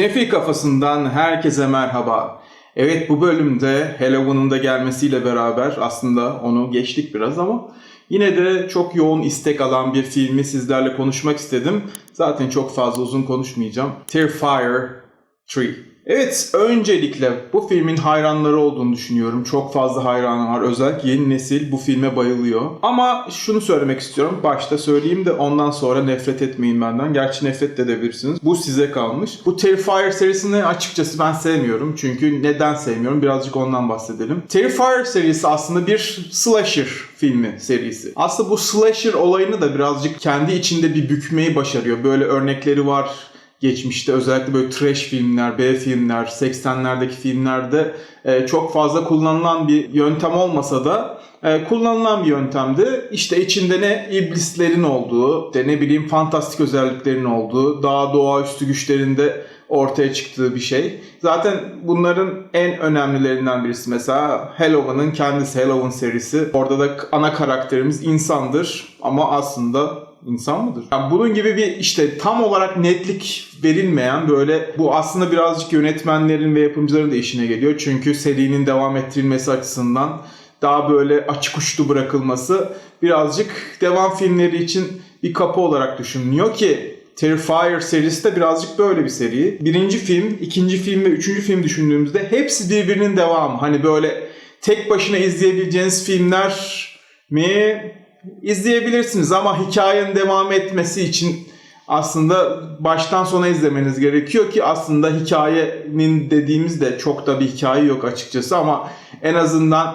Sinefil kafasından herkese merhaba. Evet bu bölümde Halloween'ın da gelmesiyle beraber aslında onu geçtik biraz ama yine de çok yoğun istek alan bir filmi sizlerle konuşmak istedim. Zaten çok fazla uzun konuşmayacağım. Terrifier 3. Evet, öncelikle bu filmin hayranları olduğunu düşünüyorum. Çok fazla hayranı var. Özellikle yeni nesil bu filme bayılıyor. Ama şunu söylemek istiyorum. Başta söyleyeyim de ondan sonra nefret etmeyin benden. Gerçi nefret de edebilirsiniz. Bu size kalmış. Bu Terrifier serisini açıkçası ben sevmiyorum. Çünkü neden sevmiyorum? Birazcık ondan bahsedelim. Terrifier serisi aslında bir slasher filmi serisi. Aslında bu slasher olayını da birazcık kendi içinde bir bükmeyi başarıyor. Böyle örnekleri var geçmişte özellikle böyle trash filmler, B filmler, 80'lerdeki filmlerde e, çok fazla kullanılan bir yöntem olmasa da e, kullanılan bir yöntemdi. İşte içinde ne iblislerin olduğu, de ne bileyim fantastik özelliklerin olduğu, daha doğaüstü güçlerinde ortaya çıktığı bir şey. Zaten bunların en önemlilerinden birisi mesela Halloween'ın kendisi Halloween serisi. Orada da ana karakterimiz insandır ama aslında insan mıdır? Yani bunun gibi bir işte tam olarak netlik verilmeyen böyle bu aslında birazcık yönetmenlerin ve yapımcıların da işine geliyor. Çünkü serinin devam ettirilmesi açısından daha böyle açık uçlu bırakılması birazcık devam filmleri için bir kapı olarak düşünülüyor ki Terrifier serisi de birazcık böyle bir seri. Birinci film, ikinci film ve üçüncü film düşündüğümüzde hepsi birbirinin devamı. Hani böyle tek başına izleyebileceğiniz filmler mi izleyebilirsiniz ama hikayenin devam etmesi için aslında baştan sona izlemeniz gerekiyor ki aslında hikayenin dediğimizde çok da bir hikaye yok açıkçası ama en azından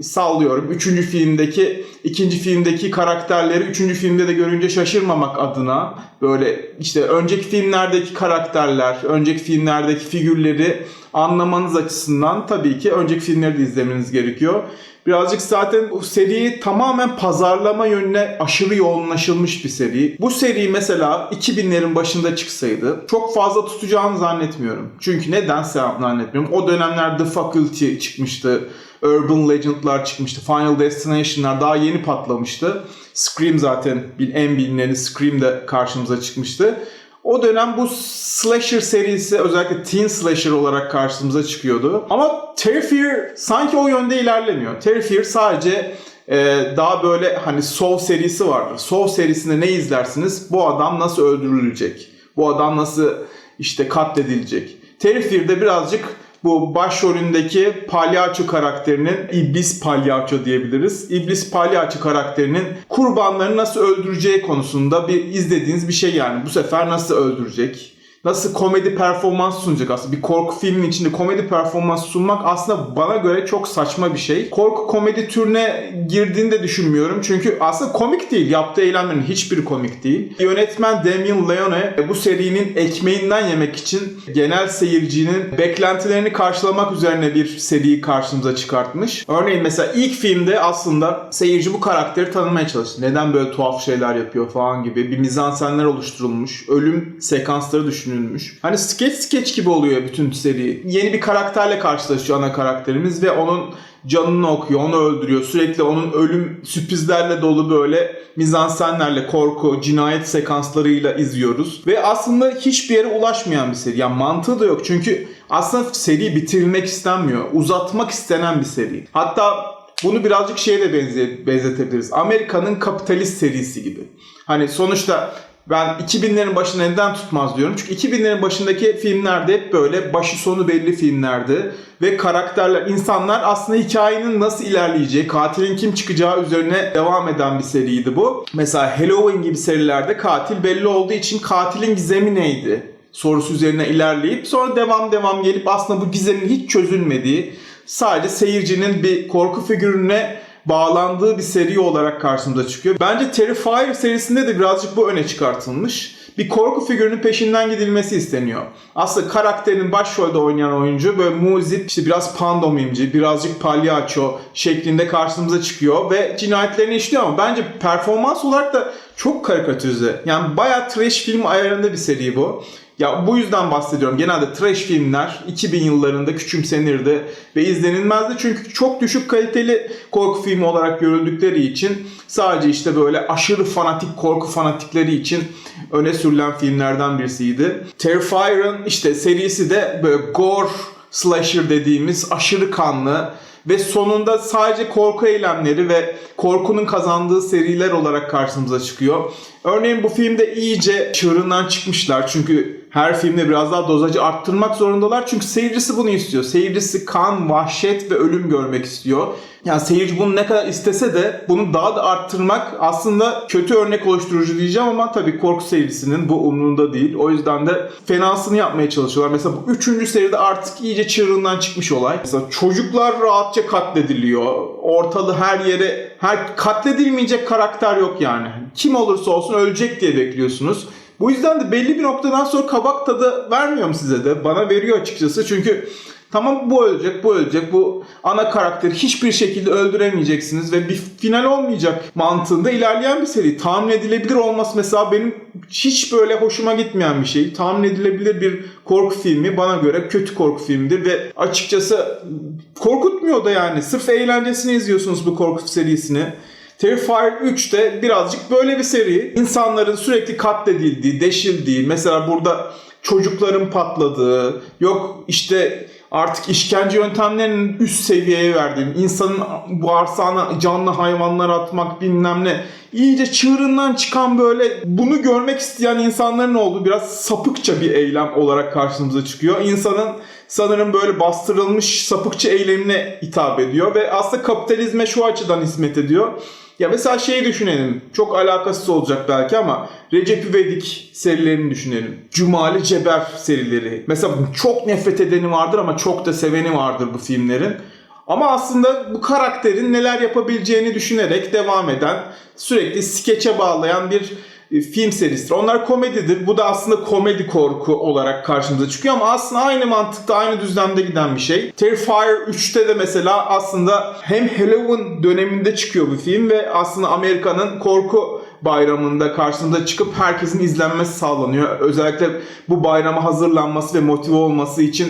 sallıyorum. Üçüncü filmdeki, ikinci filmdeki karakterleri üçüncü filmde de görünce şaşırmamak adına böyle işte önceki filmlerdeki karakterler, önceki filmlerdeki figürleri anlamanız açısından tabii ki önceki filmleri de izlemeniz gerekiyor. Birazcık zaten bu seri tamamen pazarlama yönüne aşırı yoğunlaşılmış bir seri. Bu seri mesela 2000'lerin başında çıksaydı çok fazla tutacağını zannetmiyorum. Çünkü neden zannetmiyorum. O dönemler The Faculty çıkmıştı. Urban Legend'lar çıkmıştı. Final Destination'lar daha yeni patlamıştı. Scream zaten en bilineni Scream de karşımıza çıkmıştı. O dönem bu slasher serisi özellikle teen slasher olarak karşımıza çıkıyordu. Ama Terrifier sanki o yönde ilerlemiyor. Terrifier sadece e, daha böyle hani Saw serisi vardır. Saw serisinde ne izlersiniz? Bu adam nasıl öldürülecek? Bu adam nasıl işte katledilecek? Terrifier'de birazcık bu başrolündeki palyaço karakterinin iblis palyaço diyebiliriz. İblis palyaço karakterinin kurbanlarını nasıl öldüreceği konusunda bir izlediğiniz bir şey yani. Bu sefer nasıl öldürecek? Nasıl komedi performans sunacak aslında. Bir korku filminin içinde komedi performans sunmak aslında bana göre çok saçma bir şey. Korku komedi türüne girdiğini de düşünmüyorum. Çünkü aslında komik değil. Yaptığı eylemlerin hiçbiri komik değil. Yönetmen Damien Leone bu serinin ekmeğinden yemek için genel seyircinin beklentilerini karşılamak üzerine bir seriyi karşımıza çıkartmış. Örneğin mesela ilk filmde aslında seyirci bu karakteri tanımaya çalıştı. Neden böyle tuhaf şeyler yapıyor falan gibi bir mizansenler oluşturulmuş. Ölüm sekansları düşünülmüş. Hani sketch sketch gibi oluyor bütün seri. Yeni bir karakterle karşılaşıyor ana karakterimiz ve onun canını okuyor, onu öldürüyor. Sürekli onun ölüm sürprizlerle dolu böyle mizansenlerle, korku, cinayet sekanslarıyla izliyoruz. Ve aslında hiçbir yere ulaşmayan bir seri. Yani mantığı da yok. Çünkü aslında seri bitirilmek istenmiyor. Uzatmak istenen bir seri. Hatta bunu birazcık şeye de benze benzetebiliriz. Amerika'nın kapitalist serisi gibi. Hani sonuçta ben 2000'lerin başında neden tutmaz diyorum. Çünkü 2000'lerin başındaki filmlerde hep böyle başı sonu belli filmlerdi. Ve karakterler, insanlar aslında hikayenin nasıl ilerleyeceği, katilin kim çıkacağı üzerine devam eden bir seriydi bu. Mesela Halloween gibi serilerde katil belli olduğu için katilin gizemi neydi? sorusu üzerine ilerleyip sonra devam devam gelip aslında bu gizemin hiç çözülmediği sadece seyircinin bir korku figürüne bağlandığı bir seri olarak karşımıza çıkıyor. Bence Terrifier serisinde de birazcık bu öne çıkartılmış. Bir korku figürünün peşinden gidilmesi isteniyor. Aslında karakterin başrolde oynayan oyuncu böyle muzip, işte biraz pandomimci, birazcık palyaço şeklinde karşımıza çıkıyor ve cinayetlerini işliyor ama bence performans olarak da çok karikatürize. Yani bayağı trash film ayarında bir seri bu. Ya bu yüzden bahsediyorum. Genelde trash filmler 2000 yıllarında küçümsenirdi ve izlenilmezdi. Çünkü çok düşük kaliteli korku filmi olarak görüldükleri için sadece işte böyle aşırı fanatik korku fanatikleri için öne sürülen filmlerden birisiydi. Terrifier'ın işte serisi de böyle gore slasher dediğimiz aşırı kanlı ve sonunda sadece korku eylemleri ve korkunun kazandığı seriler olarak karşımıza çıkıyor. Örneğin bu filmde iyice çığırından çıkmışlar çünkü her filmde biraz daha dozajı arttırmak zorundalar çünkü seyircisi bunu istiyor. Seyircisi kan, vahşet ve ölüm görmek istiyor. Yani seyirci bunu ne kadar istese de bunu daha da arttırmak aslında kötü örnek oluşturucu diyeceğim ama tabii korku seyircisinin bu umrunda değil. O yüzden de fenasını yapmaya çalışıyorlar. Mesela bu üçüncü seride artık iyice çığırından çıkmış olay. Mesela çocuklar rahatça katlediliyor. Ortalığı her yere her katledilmeyecek karakter yok yani. Kim olursa olsun ölecek diye bekliyorsunuz. Bu yüzden de belli bir noktadan sonra kabak tadı vermiyor mu size de? Bana veriyor açıkçası. Çünkü tamam bu ölecek, bu ölecek. Bu ana karakteri hiçbir şekilde öldüremeyeceksiniz ve bir final olmayacak mantığında ilerleyen bir seri. Tahmin edilebilir olması mesela benim hiç böyle hoşuma gitmeyen bir şey. Tahmin edilebilir bir korku filmi bana göre kötü korku filmidir ve açıkçası korkutmuyor da yani. Sırf eğlencesini izliyorsunuz bu korku serisini. Terrifier 3 de birazcık böyle bir seri. İnsanların sürekli katledildiği, deşildiği, mesela burada çocukların patladığı, yok işte artık işkence yöntemlerinin üst seviyeye verdiğim, insanın bağırsağına canlı hayvanlar atmak bilmem ne. iyice çığırından çıkan böyle bunu görmek isteyen insanların olduğu biraz sapıkça bir eylem olarak karşımıza çıkıyor. İnsanın sanırım böyle bastırılmış sapıkça eylemine hitap ediyor ve aslında kapitalizme şu açıdan hizmet ediyor. Ya mesela şeyi düşünelim. Çok alakasız olacak belki ama Recep İvedik serilerini düşünelim. Cumali Ceber serileri. Mesela çok nefret edeni vardır ama çok da seveni vardır bu filmlerin. Ama aslında bu karakterin neler yapabileceğini düşünerek devam eden, sürekli skeçe bağlayan bir film serisidir. Onlar komedidir. Bu da aslında komedi korku olarak karşımıza çıkıyor ama aslında aynı mantıkta, aynı düzlemde giden bir şey. Terrifier 3'te de mesela aslında hem Halloween döneminde çıkıyor bu film ve aslında Amerika'nın korku bayramında karşımıza çıkıp herkesin izlenmesi sağlanıyor. Özellikle bu bayrama hazırlanması ve motive olması için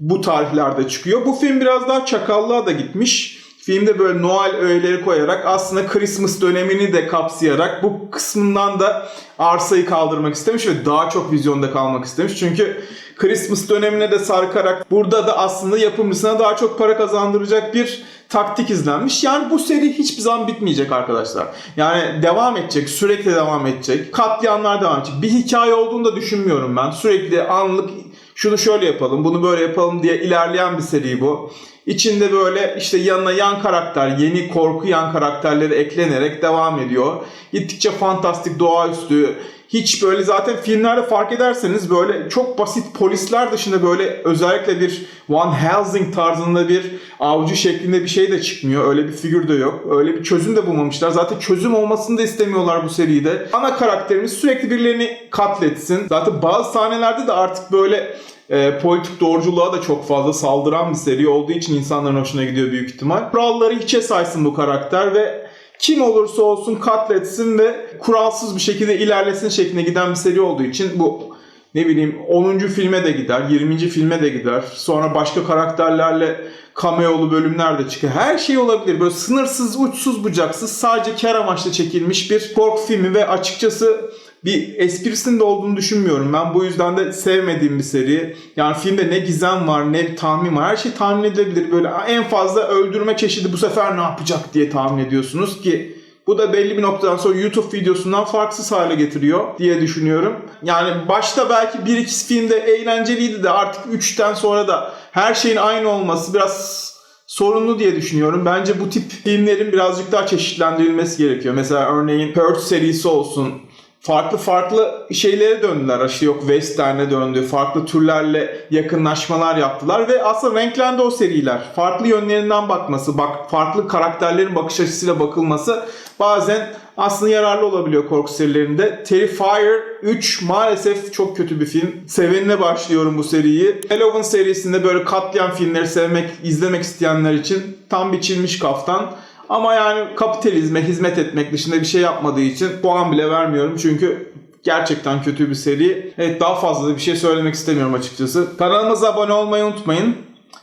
bu tarihlerde çıkıyor. Bu film biraz daha çakallığa da gitmiş. Filmde böyle Noel öğeleri koyarak aslında Christmas dönemini de kapsayarak bu kısmından da arsayı kaldırmak istemiş ve daha çok vizyonda kalmak istemiş. Çünkü Christmas dönemine de sarkarak burada da aslında yapımcısına daha çok para kazandıracak bir taktik izlenmiş. Yani bu seri hiçbir zaman bitmeyecek arkadaşlar. Yani devam edecek, sürekli devam edecek. Katliamlar devam edecek. Bir hikaye olduğunu da düşünmüyorum ben. Sürekli anlık şunu şöyle yapalım, bunu böyle yapalım diye ilerleyen bir seri bu. İçinde böyle işte yanına yan karakter, yeni korku yan karakterleri eklenerek devam ediyor. Gittikçe fantastik, doğaüstü, hiç böyle zaten filmlerde fark ederseniz böyle çok basit polisler dışında böyle özellikle bir Van Helsing tarzında bir avcı şeklinde bir şey de çıkmıyor. Öyle bir figür de yok. Öyle bir çözüm de bulmamışlar. Zaten çözüm olmasını da istemiyorlar bu seride. Ana karakterimiz sürekli birilerini katletsin. Zaten bazı sahnelerde de artık böyle e, politik doğruculuğa da çok fazla saldıran bir seri olduğu için insanların hoşuna gidiyor büyük ihtimal. Kuralları hiçe saysın bu karakter ve kim olursa olsun katletsin ve kuralsız bir şekilde ilerlesin şeklinde giden bir seri olduğu için bu ne bileyim 10. filme de gider, 20. filme de gider. Sonra başka karakterlerle cameo'lu bölümler de çıkıyor. Her şey olabilir. Böyle sınırsız, uçsuz, bucaksız sadece kar amaçlı çekilmiş bir korku filmi ve açıkçası bir esprisinin de olduğunu düşünmüyorum. Ben bu yüzden de sevmediğim bir seri. Yani filmde ne gizem var ne bir tahmin var. Her şey tahmin edilebilir. Böyle en fazla öldürme çeşidi bu sefer ne yapacak diye tahmin ediyorsunuz ki bu da belli bir noktadan sonra YouTube videosundan farksız hale getiriyor diye düşünüyorum. Yani başta belki 1-2 filmde eğlenceliydi de artık 3'ten sonra da her şeyin aynı olması biraz sorunlu diye düşünüyorum. Bence bu tip filmlerin birazcık daha çeşitlendirilmesi gerekiyor. Mesela örneğin Purge serisi olsun, farklı farklı şeylere döndüler. İşte yok western'e döndü. Farklı türlerle yakınlaşmalar yaptılar ve aslında renklendi o seriler. Farklı yönlerinden bakması, bak farklı karakterlerin bakış açısıyla bakılması bazen aslında yararlı olabiliyor korku serilerinde. Terrifier 3 maalesef çok kötü bir film. Sevenine başlıyorum bu seriyi. Halloween serisinde böyle katliam filmleri sevmek, izlemek isteyenler için tam biçilmiş kaftan. Ama yani kapitalizme hizmet etmek dışında bir şey yapmadığı için puan bile vermiyorum. Çünkü gerçekten kötü bir seri. Evet daha fazla da bir şey söylemek istemiyorum açıkçası. Kanalımıza abone olmayı unutmayın.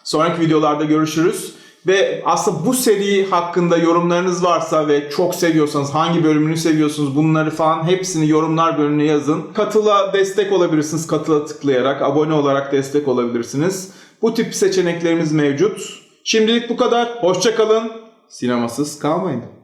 Sonraki videolarda görüşürüz. Ve aslında bu seri hakkında yorumlarınız varsa ve çok seviyorsanız hangi bölümünü seviyorsunuz bunları falan hepsini yorumlar bölümüne yazın. Katıla destek olabilirsiniz katıla tıklayarak abone olarak destek olabilirsiniz. Bu tip seçeneklerimiz mevcut. Şimdilik bu kadar. Hoşçakalın. Sinemasız kalmayın.